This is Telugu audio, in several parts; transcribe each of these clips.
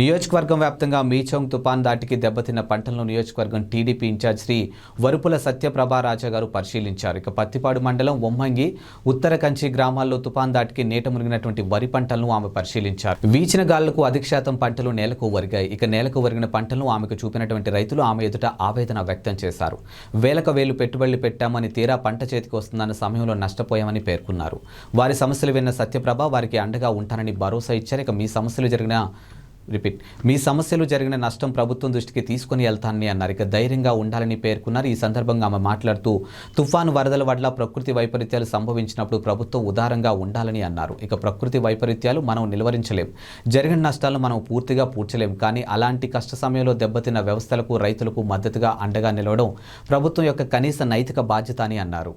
నియోజకవర్గం వ్యాప్తంగా మీచౌంగ్ తుపాన్ దాటికి దెబ్బతిన్న పంటలను నియోజకవర్గం టీడీపీ ఇన్ఛార్జ్ శ్రీ వరుపుల సత్యప్రభా రాజా గారు పరిశీలించారు. ఇక పత్తిపాడు మండలం ఉమ్మంగి ఉత్తర కంచి గ్రామాల్లో తుపాన్ దాటికి నీట మునిగినటువంటి వరి పంటలను ఆమె పరిశీలించారు. వీచిన గాళ్ళకు అధిక శాతం పంటలు నేలకు ఒరిగాయి. ఇక నేలకు ఒరిగిన పంటలను ఆమెకు చూపినటువంటి రైతులు ఆమె ఎదుట ఆవేదన వ్యక్తం చేశారు. వేలకు వేలు పెట్టుబడులు పెట్టామని తీరా పంట చేతికి వస్తుందన్న సమయంలో నష్టపోయామని పేర్కొన్నారు. వారి సమస్యలు విన్న సత్యప్రభ వారికి అండగా ఉంటానని భరోసా ఇచ్చారు. ఇక మీ సమస్యలు జరిగిన రిపీట్ మీ సమస్యలు జరిగిన నష్టం ప్రభుత్వం దృష్టికి తీసుకుని వెళ్తానని అన్నారు ఇక ధైర్యంగా ఉండాలని పేర్కొన్నారు ఈ సందర్భంగా ఆమె మాట్లాడుతూ తుఫాను వరదల వల్ల ప్రకృతి వైపరీత్యాలు సంభవించినప్పుడు ప్రభుత్వం ఉదారంగా ఉండాలని అన్నారు ఇక ప్రకృతి వైపరీత్యాలు మనం నిలువరించలేం జరిగిన నష్టాలను మనం పూర్తిగా పూడ్చలేం కానీ అలాంటి కష్ట సమయంలో దెబ్బతిన్న వ్యవస్థలకు రైతులకు మద్దతుగా అండగా నిలవడం ప్రభుత్వం యొక్క కనీస నైతిక బాధ్యత అని అన్నారు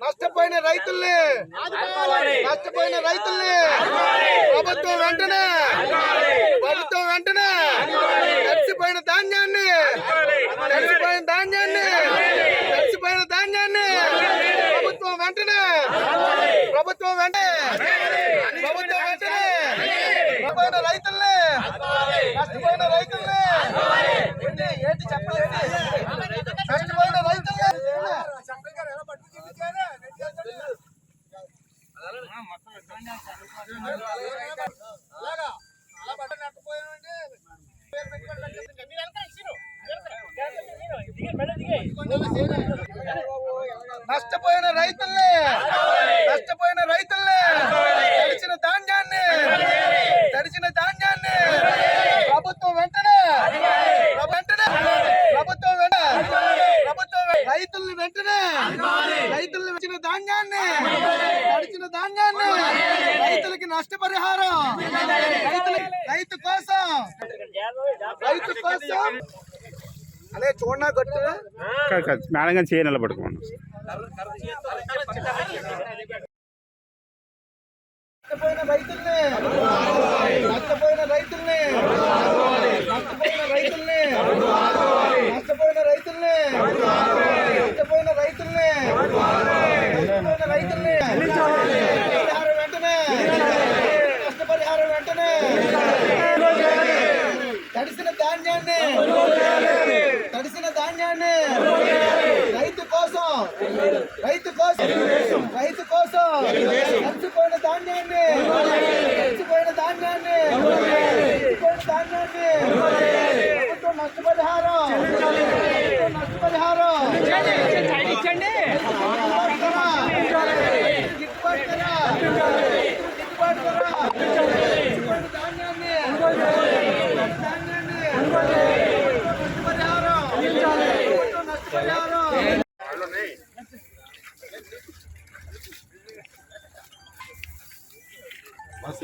నష్టపోయిన రైతుల్ని నష్టపోయిన రైతుల్ని ప్రభుత్వం వెంటనే ప్రభుత్వం వెంటనే తడిసిపోయిన ధాన్యాన్ని తడిసిపోయిన ధాన్యాన్ని తడిసిపోయిన ధాన్యాన్ని ప్రభుత్వం వెంటనే ప్రభుత్వం వెంటనే ప్రభుత్వం వెంటనే నష్టపోయిన రైతుల్ని నష్టపోయిన రైతుల్ని! ఏంటి? ఏంటి చెప్పలేదు నష్టపోయిన రైతుల్ని! నష్టపోయిన రైతుల్ని నష్టపోయిన రైతుల్ని తడిచిన ధాన్యాన్ని తడిచిన ధాన్యాన్ని ప్రభుత్వం వెంటనే ప్ర- వెంటనే ప్రభుత్వం వెంటనే ప్రభుత్వం వె- రైతుల్ని వెంటనే రైతుల్ని వచ్చిన ధాన్యాన్ని తడిచిన ధాన్యాన్ని రైతులకి నష్టపరిహారం రైతు కోసం. రైతు కోసం. అదే చూడనా గట్టు కాదు, కాదు. మేడం గారు చేయ నిలబడుకోండి. నష్టపోయిన రైతుల్ని. నష్టపోయిన రైతుల్ని. నష్టపోయిన రైతుల్ని. నష్టపోయిన రైతుల్ని. నష్టపోయిన రైతుల్ని. నష్టపోయిన రైతుల్ని నష్టపరిహారం వెంటనే నష్టపరిహారం వెంటనే తడిసిన ధాన్యాన్ని. తడిసిన ధాన్యాన్ని. రైతు కోసం. రైతు కోసం. రైతు కోసం. తడిసిపోయిన ధాన్యాన్ని. తడిసిపోయిన ధాన్యాన్ని. తడిసిపోయిన ధాన్యాన్ని. ప్రభుత్వం నష్టపరిహారం. ప్రభుత్వం నష్టపరిహారం.